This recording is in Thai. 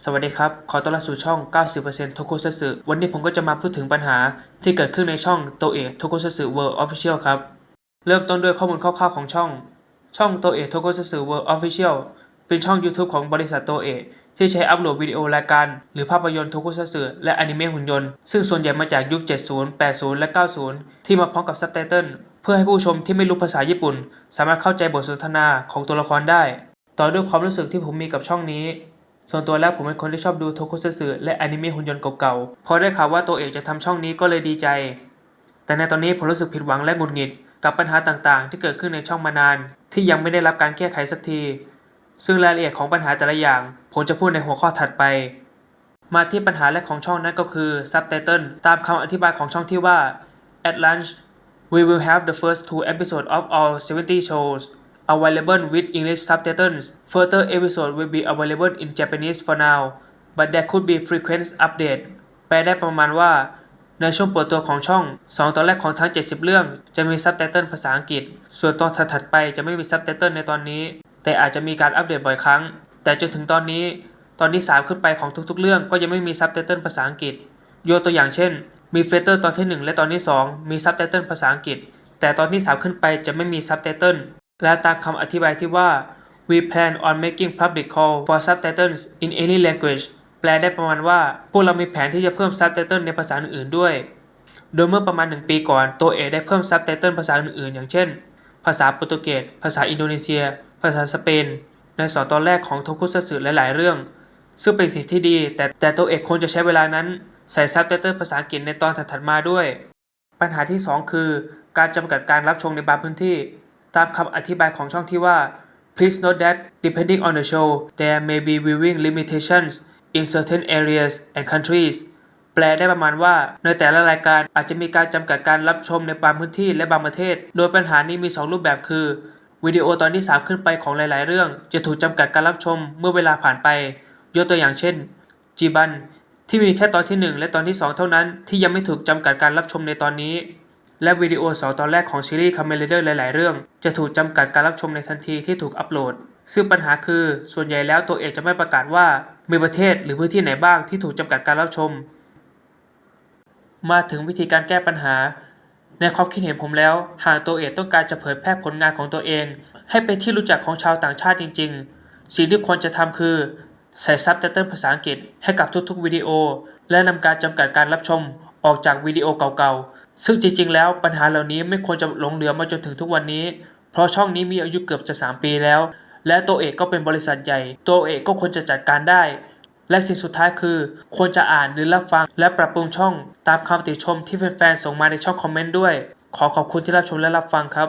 สวัสดีครับ ขอต้อนรับสู่ช่อง 90%โทโคซัสึวันนี้ผมก็จะมาพูดถึงปัญหาที่เกิดขึ้นในช่องโตเอะโทโคซัสึเวิร์ออฟฟิเชียลครับ เริ่มต้นด้วยข้อมูลคร่าวๆของช่อง ช่องโตเอะโทโคซัสึเวิร์ออฟฟิเชียลเป็นช่อง YouTube ของบริษัทโตเอะที่ใช้อัปโหลดวิดีโอรายการ หรือภาพยนตร์โทโคซัสึและอนิเมะหุ่นยนต์ ซึ่งส่วนใหญ่มาจากยุค 70 80 และ 90 ที่มาพร้อมกับซับไตเติลเพื่อให้ผู้ชมที่ไม่รู้ภาษาญี่ปุ่น สามารถเข้าใจบทสนทนาของตัวละครได้ ต่อด้วยความรู้สึกที่ผมมีกับช่องนี้ ส่วนตัวแล้วผมเป็นคนที่ชอบดูโทโคซัสึและอนิเมะหุ่นยนต์เก่าๆ พอได้ข่าวว่าตัวเอกจะทำช่องนี้ก็เลยดีใจ แต่ในตอนนี้ผมรู้สึกผิดหวังและหงุดหงิดกับปัญหาต่างๆ ที่เกิดขึ้นในช่องมานาน ที่ยังไม่ได้รับการแก้ไขสักที ซึ่งรายละเอียดของปัญหาแต่ละอย่าง ผมจะพูดในหัวข้อถัดไป มาที่ปัญหาแรกของช่องนั้นก็คือซับไตเติลตามคำอธิบายของช่องที่ว่า at lunch we will have the first two episodes of all 70 shows available with English subtitles. Further episodes will be available in Japanese for now, but there could be frequent update. แปลได้ประมาณว่า ในช่วงเปิดตัวของช่อง 2 ตอนแรกของทั้ง 70 เรื่อง จะมีซับไตเติลภาษาอังกฤษ ส่วนตอนถัดๆไปจะไม่มีซับไตเติลในตอนนี้ แต่อาจจะมีการอัปเดตบ่อยครั้ง แต่จนถึงตอนนี้ ตอนที่ 3 ขึ้นไปของทุกๆ เรื่องก็ยังไม่มีซับไตเติลภาษาอังกฤษ ยกตัวอย่างเช่น มีเฟเตอร์ตอนที่ 1 และตอนที่ 2 มีซับไตเติลภาษาอังกฤษ แต่ตอนที่ 3 ขึ้นไปจะไม่มีซับไตเติล และตามคำอธิบายที่ว่า we plan on making public call for subtitles in any language แปลได้ประมาณว่า พวกเรามีแผนที่จะเพิ่มซับไตเติลในภาษาอื่นๆด้วย โดยเมื่อประมาณ 1 ปีก่อนตัวเอกได้เพิ่มซับไตเติลภาษาอื่นๆ อย่างเช่น ภาษาโปรตุเกส ภาษาอินโดนีเซีย ภาษาสเปน ในสอนตอนแรกของทคุซัตสึหลายๆ เรื่อง ซึ่งเป็นสิ่งที่ดี แต่แต่ตัวเอกควรจะใช้เวลานั้น ใส่ซับไตเติลภาษาอังกฤษในตอนถัดๆมาด้วย ปัญหาที่ 2 คือ การจำกัดการรับชมในบางพื้นที่ ตามคำอธิบายของช่องที่ว่า please note that depending on the show there may be viewing limitations in certain areas and countries แปลได้ประมาณว่า ในแต่ละรายการอาจจะมีการจำกัดการรับชมในบางพื้นที่และบางประเทศ โดยปัญหานี้มี 2 รูปแบบคือวิดีโอตอนที่ 3 ขึ้นไปของหลาย ๆ เรื่อง จะถูกจำกัดการรับชมเมื่อเวลาผ่านไป ยกตัวอย่างเช่นจีบันที่มีแค่ตอนที่ 1 และตอนที่ 2 เท่านั้น ที่ยังไม่ถูกจำกัดการรับชมในตอนนี้ และวิดีโอสองตอนแรกของซีรีส์คาเมเลเดอร์หลาย ๆ เรื่อง จะถูกจำกัดการรับชมในทันทีที่ถูกอัปโหลด ซึ่งปัญหาคือส่วนใหญ่แล้วตัวเอกจะไม่ประกาศว่า มีประเทศหรือพื้นที่ไหนบ้างที่ถูกจำกัดการรับชม มาถึงวิธีการแก้ปัญหา ในความคิดเห็นผมแล้ว หากตัวเอกต้องการจะเผยแพร่ผลงานของตัวเอง ให้เป็นที่รู้จักของชาวต่างชาติจริง ๆ สิ่งที่ควรจะทำคือ ใส่ซับไตเติลภาษาอังกฤษให้กับทุกๆวิดีโอ และนำการจำกัดการรับชมออกจากวิดีโอเก่าๆ ซึ่งจริงๆ แล้วปัญหาเหล่านี้ไม่ควรจะหลงเหลือมาจนถึงทุกวันนี้ เพราะช่องนี้มีอายุเกือบจะ 3 ปีแล้ว และตัวเอกก็เป็นบริษัทใหญ่ ตัวเอกก็ควรจะจัดการได้ และสิ่งสุดท้ายคือ ควรจะอ่านหรือรับฟัง และปรับปรุงช่อง ตามคำติชมที่แฟนๆ ส่งมาในช่องคอมเมนต์ด้วย ขอขอบคุณที่รับชมและรับฟังครับ